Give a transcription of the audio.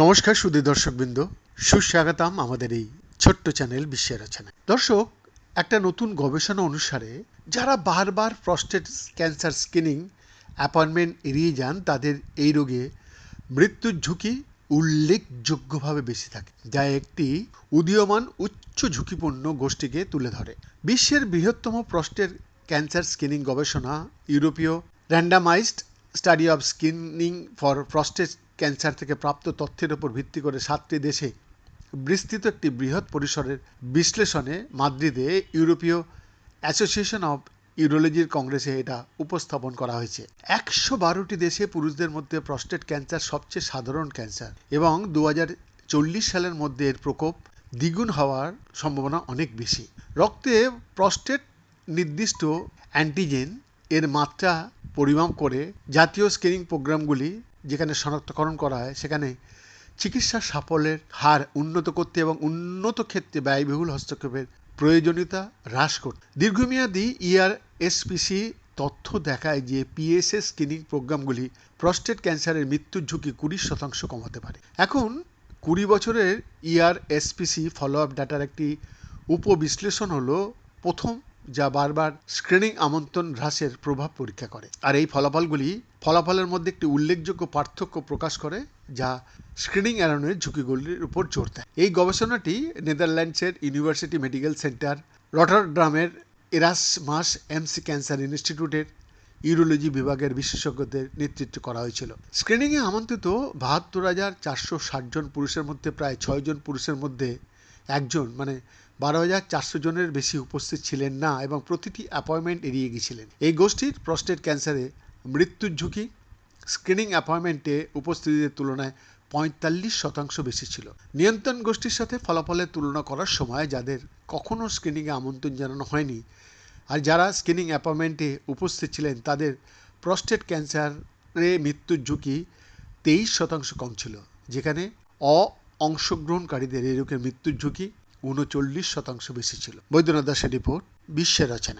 নমস্কার সুদী দর্শকবৃন্দ, সুস্বাগতম আমাদের এই ছোট্ট চ্যানেল বিশ্বের রচনা দর্শক, একটা নতুন গবেষণা অনুসারে যারা বারবার প্রস্টেট ক্যান্সার স্ক্রিনিং অ্যাপয়েন্টমেন্ট এড়িয়ে যান, তাদের এই রোগে মৃত্যুর ঝুঁকি উল্লেখযোগ্যভাবে বেশি থাকে, যা একটি উদীয়মান উচ্চ ঝুঁকিপূর্ণ গোষ্ঠীকে তুলে ধরে। বিশ্বের বৃহত্তম প্রস্টেট ক্যান্সার স্ক্রিনিং গবেষণা, ইউরোপীয় randomized study of screening for prostate cancer থেকে প্রাপ্ত তথ্যের উপর ভিত্তি করে সাতটি দেশে বিস্তৃত একটি বৃহৎ পরিসরের বিশ্লেষণে মাদ্রিদে ইউরোপীয় অ্যাসোসিয়েশন অব ইউরোলজির কংগ্রেসে এটা উপস্থাপন করা হয়েছে। একশো বারোটি দেশে পুরুষদের মধ্যে প্রস্টেট ক্যান্সার সবচেয়ে সাধারণ ক্যান্সার এবং দু সালের মধ্যে এর প্রকোপ দ্বিগুণ হওয়ার সম্ভাবনা অনেক বেশি। রক্তে প্রস্টেট নির্দিষ্ট অ্যান্টিজেন এর মাত্রা পরিমাপ করে জাতীয় স্ক্রিনিং প্রোগ্রামগুলি যেখানে শনাক্তকরণ করা হয়, সেখানে চিকিৎসার সাফল্যের হার উন্নত করতে এবং উন্নত ক্ষেত্রে ব্যয়বহুল হস্তক্ষেপের প্রয়োজনীয়তা হ্রাস করতে। দীর্ঘমেয়াদী E ইআরএসপিসি তথ্য দেখায় যে পিএসএস স্ক্রিনিং প্রোগ্রামগুলি প্রস্টেট ক্যান্সারের মৃত্যুর ঝুঁকি কুড়ি শতাংশ কমাতে পারে। এখন কুড়ি বছরের E ইআরএসপিসি ফলো আপ ডাটার একটি উপবিশ্লেষণ হলো, প্রথম যা বারবার স্ক্রিনিং আমন্ত্রণ হ্রাসের প্রভাব পরীক্ষা করে। আর এই ফলাফলগুলি ফলাফলের মধ্যে একটি উল্লেখযোগ্য পার্থক্য প্রকাশ করে, যা স্ক্রিনিং এড়ানোর ঝুঁকিগুলির উপর জোর দেয়। এই গবেষণাটি নেদারল্যান্ডসের ইউনিভার্সিটি মেডিকেল সেন্টার রটারড্রামের এরাসমাস এমসি ক্যান্সার ইনস্টিটিউটের ইউরোলজি বিভাগের বিশেষজ্ঞদের নেতৃত্বে করা হয়েছিল। স্ক্রিনিংয়ে আমন্ত্রিত বাহাত্তর হাজার চারশো ষাট জন পুরুষের মধ্যে, প্রায় ছয় জন পুরুষের মধ্যে একজন মানে বারো হাজার চারশো জনের বেশি উপস্থিত ছিলেন না এবং প্রতিটি অ্যাপয়েন্টমেন্ট এড়িয়ে গিয়েছিলেন। এই গোষ্ঠীর প্রস্টেট ক্যান্সারে মৃত্যুর ঝুঁকি স্ক্রিনিং অ্যাপয়েন্টমেন্টে উপস্থিতিদের তুলনায় পঁয়তাল্লিশ শতাংশ বেশি ছিল। নিয়ন্ত্রণ গোষ্ঠীর সাথে ফলাফলের তুলনা করার সময় যাদের কখনও স্ক্রিনিংয়ে আমন্ত্রণ জানানো হয়নি আর যারা স্ক্রিনিং অ্যাপয়েন্টমেন্টে উপস্থিত ছিলেন, তাদের প্রস্টেট ক্যান্সারে মৃত্যুর ঝুঁকি তেইশ শতাংশ কম ছিল, যেখানে অ অংশগ্রহণকারীদের এই রোগের মৃত্যুর ঝুঁকি উনচল্লিশ শতাংশ বেশি ছিল। বৈদ্যনাথ দাসের রিপোর্ট বিশ্বের রচনা।